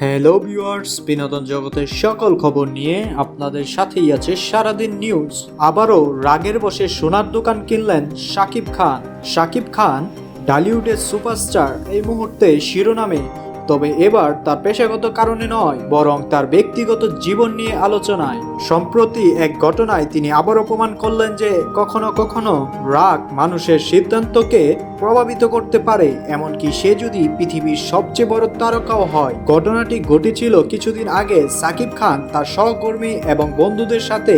Hello viewers বিনোদন জগতের সকল খবর নিয়ে আপনাদের সাথেই আছে সারাদিন নিউজ আবারও রাগের বসে সোনার দোকান কিনলেন শাকিব খান। শাকিব খান ডালিউডের সুপারস্টার এই মুহূর্তে শিরোনামে তবে এবার তার পেশাগত কারণে নয়, বরং তার ব্যক্তিগত জীবন নিয়ে আলোচনায়। সম্প্রতি এক ঘটনায় তিনি আবার অপমান করলেন যে কখনো কখনো রাগ মানুষের সিদ্ধান্তকে প্রভাবিত করতে পারে, এমনকি সে যদি পৃথিবীর সবচেয়ে বড় তারকাও হয়। ঘটনাটি ঘটেছিল কিছুদিন আগে সাকিব খান তার সহকর্মী এবং বন্ধুদের সাথে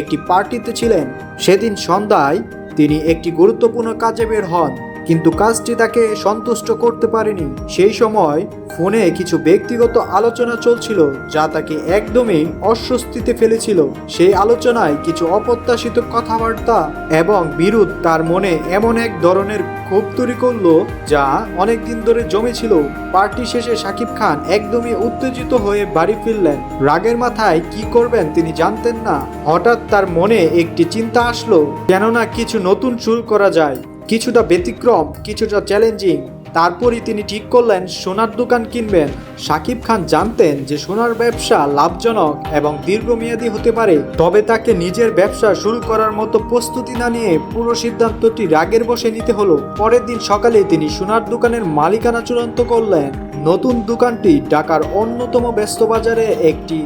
একটি পার্টিতে ছিলেন। সেদিন সন্ধ্যায় তিনি একটি গুরুত্বপূর্ণ কাজে বের হন, কিন্তু কাজটি তাকে সন্তুষ্ট করতে পারেনি। সেই সময় ফোনে কিছু ব্যক্তিগত আলোচনা চলছিল যা তাকে একদমই অস্বস্তিতে ফেলেছিল। সেই আলোচনায় কিছু অপ্রত্যাশিত কথাবার্তা এবং বিরোধ তার মনে এমন এক ধরনের ক্ষোভ তৈরি করল যা অনেক দিন ধরে জমেছিল। পার্টি শেষে শাকিব খান একদমই উত্তেজিত হয়ে বাড়ি ফিরলেন। রাগের মাথায় কি করবেন তিনি জানতেন না। হঠাৎ তার মনে একটি চিন্তা আসলো, কেননা কিছু নতুন শুরু করা যায়। কিছুটা ব্যতিক্রম, কিছুটা চ্যালেঞ্জিং তারপরই তিনি ঠিক করলেন, সোনার দোকান কিনবেন। সাকিব খান জানতেন যে সোনার ব্যবসা লাভজনক এবং দীর্ঘমেয়াদী হতে পারে। তবে তাকে নিজের ব্যবসা শুরু করার মতো প্রস্তুতি না নিয়ে পুরো সিদ্ধান্তটি রাগের বসে নিতে হলো। পরের দিন সকালে তিনি সোনার দোকানের মালিকানা চূড়ান্ত করলেন। নতুন দোকানটি ঢাকার অন্যতম ব্যস্ত বাজারে একটি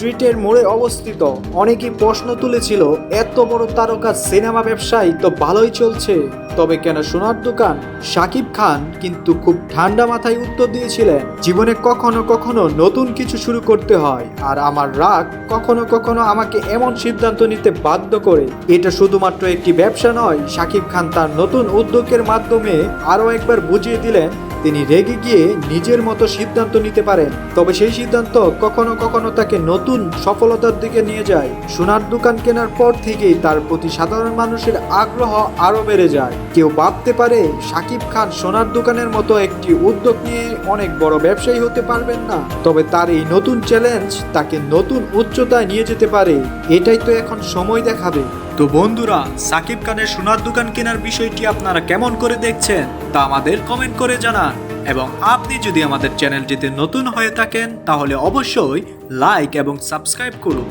স্ট্রিটের মোড়ে অবস্থিত। অনেকেই প্রশ্ন তুলেছিল, এত বড় তারকা সিনেমা ব্যবসায়ী তো ভালোই চলছে। তবে কেন সোনার দোকান? শাকিব খান কিন্তু খুব ঠান্ডা মাথায় উত্তর দিয়েছিলেন, জীবনে কখনো কখনো নতুন কিছু শুরু করতে হয়, আর আমার রাগ কখনো কখনো আমাকে এমন সিদ্ধান্ত নিতে বাধ্য করে। এটা শুধুমাত্র একটি ব্যবসা নয় শাকিব খান তার নতুন উদ্যোগের মাধ্যমে আরও একবার বুঝিয়ে দিলেন তিনি রেগে গিয়ে নিজের মতো সিদ্ধান্ত নিতে পারেন। তবে সেই সিদ্ধান্ত কখনো কখনো তাকে নতুন সফলতার দিকে নিয়ে যায়। সোনার দোকান কেনার পর থেকেই তার প্রতি সাধারণ মানুষের আগ্রহ আরও বেড়ে যায়। কেউ ভাবতে পারে, সাকিব খান সোনার দোকানের মতো একটি উদ্যোগ নিয়ে অনেক বড় ব্যবসায়ী হতে পারবেন না। তবে তার এই নতুন চ্যালেঞ্জ তাকে নতুন উচ্চতায় নিয়ে যেতে পারে। এটাই তো এখন সময় দেখাবে। তো বন্ধুরা, সাকিব খানের সোনার দোকান কেনার বিষয়টি আপনারা কেমন করে দেখছেন তা আমাদের কমেন্ট করে জানান। এবং আপনি যদি আমাদের চ্যানেলটিতে নতুন হয়ে থাকেন, তাহলে অবশ্যই লাইক এবং সাবস্ক্রাইব করুন।